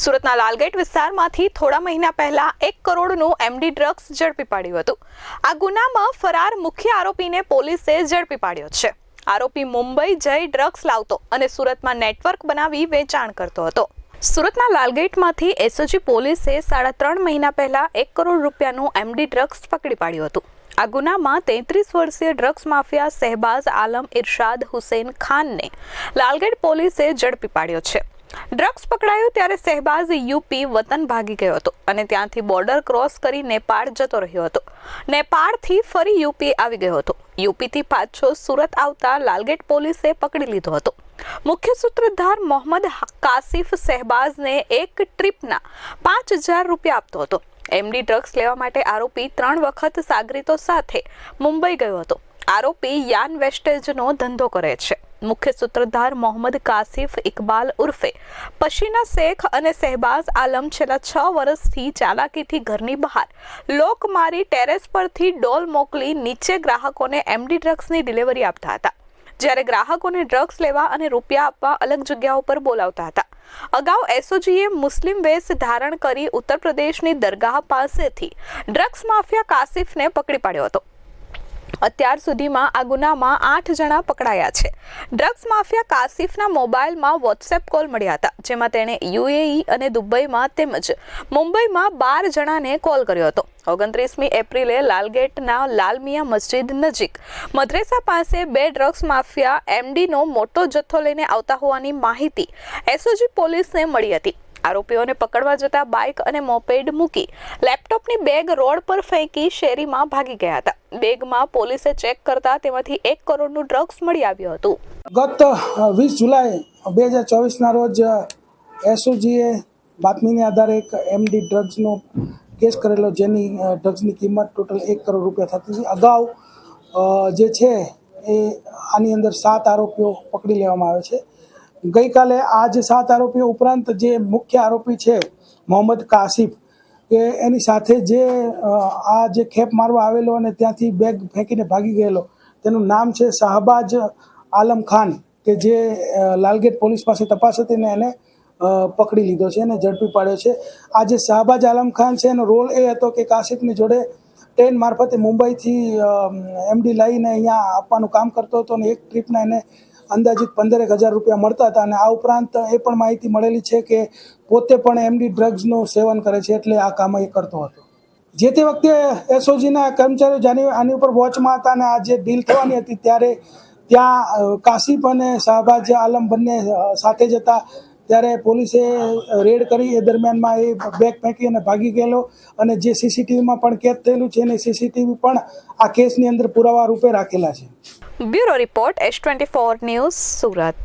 સુરતના લાલગેટ વિસ્તારમાંથી થોડા મહિના પહેલા એક કરોડનું એમડી ડ્રગ્સ ઝડપી પાડ્યું હતું. આ ગુનામાં ફરાર મુખ્ય આરોપીને પોલીસે ઝડપી પાડ્યો છે. આરોપી મુંબઈ જઈ ડ્રગ્સ લાવતો અને સુરતમાં નેટવર્ક બનાવી વેચાણ કરતો હતો. સુરતના લાલગેટમાંથી એસઓજી પોલીસે સાડા ત્રણ મહિના પહેલા એક કરોડ રૂપિયાનું એમડી ડ્રગ્સ પકડી પાડ્યું હતું. આ ગુનામાં તેત્રીસ વર્ષીય ડ્રગ્સ માફિયા સહેબાઝ આલમ ઇરશાદ હુસેન ખાનને લાલગેટ પોલીસે ઝડપી પાડ્યો છે. ડ્રગ્સ પકડાયું ત્યારે સહેબાઝ યુપી વતન ભાગી ગયો હતો અને ત્યાંથી બોર્ડર ક્રોસ કરી નેપાળ જતો રહ્યો હતો. નેપાળથી ફરી યુપી આવી ગયો હતો. યુપીથી પાછો સુરત આવતા લાલગેટ પોલીસે પકડી લીધો હતો. મુખ્ય સૂત્રધાર મોહમ્મદ કાસિફ સહેબાઝને એક ટ્રીપના પાંચ હજાર રૂપિયા આપતો હતો. એમડી ડ્રગ્સ લેવા માટે આરોપી ત્રણ વખત સાગરીતો સાથે મુંબઈ ગયો હતો. આરોપી યાન વેસ્ટેજનો ધંધો કરે છે. મુખ્ય સૂત્રધાર મોહમ્મદ કાસિફ ઇકબાલ ઉર્ફે. પશીના શેખ અને શહેબાઝ આલમ છેલ્લા છ વર્ષથી ચાલાકીથી ઘરની બહાર. લોક મારી ટેરેસ પરથી ડોલ મોકલી નીચે ગ્રાહકોને એમડી ડ્રગ્સની ડિલિવરી આપતા હતા. જ્યારે ગ્રાહકોને ડ્રગ્સ લેવા અને રૂપિયા આપવા અલગ જગ્યાઓ પર બોલાવતા હતા. અગાઉ એસઓજીએ મુસ્લિમ વેશ ધારણ કરી ઉત્તર પ્રદેશની દરગાહ પાસેથી ડ્રગ્સ માફિયા કાસિફને પકડી પાડ્યો હતો. અત્યાર સુધીમાં આ ગુનામાં આઠ જણા પકડાયા છે. ડ્રગ્સ માફિયા કાસિફના મોબાઈલમાં વોટ્સએપ કોલ મળ્યા હતા, જેમાં તેણે યુએઈ અને દુબઈમાં તેમજ મુંબઈમાં બાર જણાને કોલ કર્યો હતો. ઓગણત્રીસમી એપ્રિલે લાલગેટના લાલમિયા મસ્જિદ નજીક મદ્રેસા પાસે બે ડ્રગ્સ માફિયા એમડીનો મોટો જથ્થો લઈને આવતા હોવાની માહિતી એસઓજી પોલીસને મળી હતી. આરોપીઓને પકડવા જતા બાઇક અને મોપેડ મૂકી લેપટોપની બેગ રોડ પર ફેંકી શેરીમાં ભાગી ગયા હતા. બેગમાં પોલીસે ચેક કરતા તેમાંથી એક કરોડનું ડ્રગ્સ મળી આવ્યું હતું. ગત વીસ જુલાઈ બે હજાર ચોવીસના રોજ એસઓજીએ બાતમીને આધારે એક એમડી ડ્રગ્સનો કેસ કરેલો, જેની ડ્રગ્સની કિંમત ટોટલ એક કરોડ રૂપિયા થતી હતી. અગાઉ જે છે એ આની અંદર સાત આરોપીઓ પકડી લેવામાં આવે છે. ગઈકાલે આ જે સાત આરોપીઓ ઉપરાંત જે મુખ્ય આરોપી છે, મોહમ્મદ કાસિફ કે એની સાથે જે આ જે ખેપ મારવા આવેલો અને ત્યાંથી બેગ ફેંકીને ભાગી ગયેલો, તેનું નામ છે શાહબાજ આલમ ખાન, કે જે લાલગેટ પોલીસ પાસે તપાસ હતી ને એને પકડી લીધો છે અને ઝડપી પાડ્યો છે. આ જે શાહબાજ આલમ ખાન છે, એનો રોલ એ હતો કે કાશિફની જોડે ટ્રેન મારફતે મુંબઈથી એમડી લઈને અહીંયા આપવાનું કામ કરતો હતો અને એક ટ્રીપના એને અંદાજિત પંદરેક હજાર રૂપિયા મળતા હતા અને આ ઉપરાંત એ પણ માહિતી મળેલી છે કે પોતે પણ એમડી ડ્રગ્સનું સેવન કરે છે એટલે આ કામ એ કરતો હતો. જે તે વખતે એસઓજીના કર્મચારીઓ જાની આની ઉપર વોચમાં હતા અને આ જે ડીલ થવાની હતી ત્યારે ત્યાં કાશીપ અને શાહબાજ આલમ બંને સાથે જ હતા. ત્યારે પોલીસે રેડ કરી એ દરમિયાનમાં એ બેગ ફેંકી અને ભાગી ગયેલો અને જે સીસીટીવીમાં પણ કેદ થયેલું છે અને સીસીટીવી પણ આ કેસની અંદર પુરાવા રૂપે રાખેલા છે. Bureau report S twenty four news Surat.